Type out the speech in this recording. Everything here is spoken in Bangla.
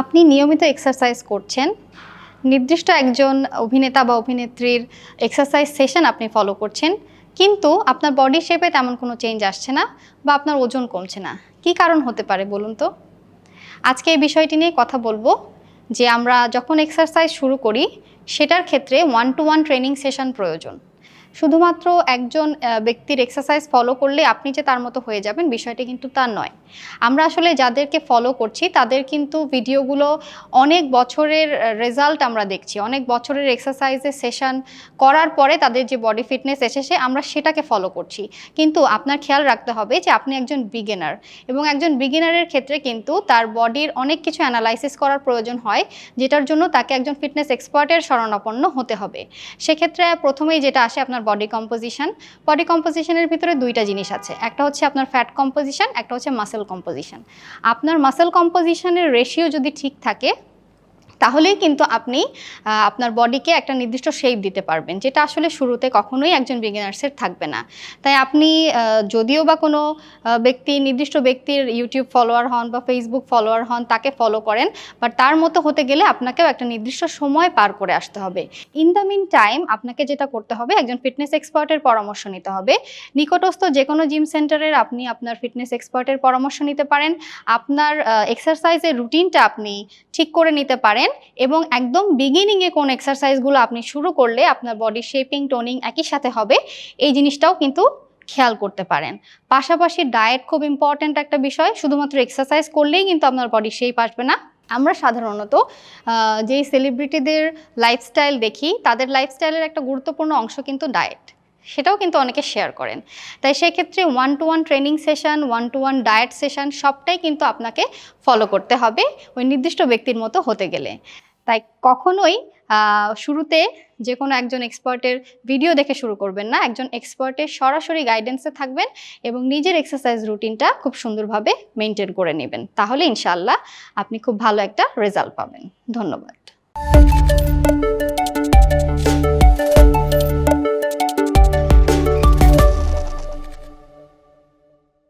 আপনি নিয়মিত এক্সারসাইজ করছেন, নির্দিষ্ট একজন অভিনেতা বা অভিনেত্রীর এক্সারসাইজ সেশন আপনি ফলো করছেন, কিন্তু আপনার বডি শেপে তেমন কোনো চেঞ্জ আসছে না বা আপনার ওজন কমছে না। কি কারণ হতে পারে বলুন তো? আজকে এই বিষয়টি নিয়ে কথা বলব যে আমরা যখন এক্সারসাইজ শুরু করি, সেটার ক্ষেত্রে one to one training session প্রয়োজন। শুধুমাত্র একজন ব্যক্তির এক্সারসাইজ ফলো করলে আপনি যে তার মতো হয়ে যাবেন বিষয়টি কিন্তু তা নয়। আমরা আসলে যাদেরকে ফলো করছি, তাদের কিন্তু ভিডিওগুলো অনেক বছরের রেজাল্ট আমরা দেখছি। অনেক বছরের এক্সারসাইজের সেশন করার পরে তাদের যে বডি ফিটনেস এসেছে, আমরা সেটাকে ফলো করছি। কিন্তু আপনার খেয়াল রাখতে হবে যে আপনি একজন বিগিনার এবং একজন বিগিনারের ক্ষেত্রে কিন্তু তার বডির অনেক কিছু অ্যানালাইসিস করার প্রয়োজন হয়, যেটার জন্য তাকে একজন ফিটনেস এক্সপার্টের শরণাপন্ন হতে হবে। সেক্ষেত্রে প্রথমেই যেটা আসে আপনার বডি কম্পোজিশন বডি কম্পোজিশনের ভিতরে দুইটা জিনিস আছে। একটা হচ্ছে আপনার ফ্যাট কম্পোজিশন একটা হচ্ছে মাসেল কম্পোজিশন আপনার মাসেল কম্পোজিশনের রেশিও যদি ঠিক থাকে তাহলেই কিন্তু আপনি আপনার বডিকে একটা নির্দিষ্ট শেপ দিতে পারবেন, যেটা আসলে শুরুতে কখনোই একজন বিগিনার্সের থাকবে না। তাই আপনি যদিও বা কোনো ব্যক্তি, নির্দিষ্ট ব্যক্তির ইউটিউব ফলোয়ার হন বা ফেসবুক ফলোয়ার হন, তাকে ফলো করেন বাট তার মতো হতে গেলে আপনাকেও একটা নির্দিষ্ট সময় পার করে আসতে হবে। ইন দ্য মিন টাইম আপনাকে যেটা করতে হবে, একজন ফিটনেস এক্সপার্টের পরামর্শ নিতে হবে। নিকটস্থ যে কোনো জিম সেন্টারের আপনি আপনার ফিটনেস এক্সপার্টের পরামর্শ নিতে পারেন। আপনার এক্সারসাইজের রুটিনটা আপনি ঠিক করে নিতে পারেন। এবং একদম বিগিনিংয়ে কোন এক্সারসাইজগুলো আপনি শুরু করলে আপনার বডি শেপিং টোনিং একই সাথে হবে, এই জিনিসটাও কিন্তু খেয়াল করতে পারেন। পাশাপাশি ডায়েট খুব ইম্পর্ট্যান্ট একটা বিষয়, শুধুমাত্র এক্সারসাইজ করলেই কিন্তু আপনার বডি শেপ আসবে না। আমরা সাধারণত যেই সেলিব্রিটিদের লাইফস্টাইল দেখি, তাদের লাইফস্টাইলের একটা গুরুত্বপূর্ণ অংশ কিন্তু ডায়েট সেটাও কিন্তু অনেকে শেয়ার করেন। তাই সেক্ষেত্রে one two one training session one two one diet session সবটাই কিন্তু আপনাকে ফলো করতে হবে ওই নির্দিষ্ট ব্যক্তির মতো হতে গেলে। তাই কখনোই শুরুতে যে কোনো একজন এক্সপার্টের ভিডিও দেখে শুরু করবেন না। একজন এক্সপার্টের সরাসরি গাইডেন্সে থাকবেন এবং নিজের এক্সারসাইজ রুটিনটা খুব সুন্দরভাবে মেনটেন করে নেবেন। তাহলে ইনশাল্লাহ আপনি খুব ভালো একটা রেজাল্ট পাবেন। ধন্যবাদ।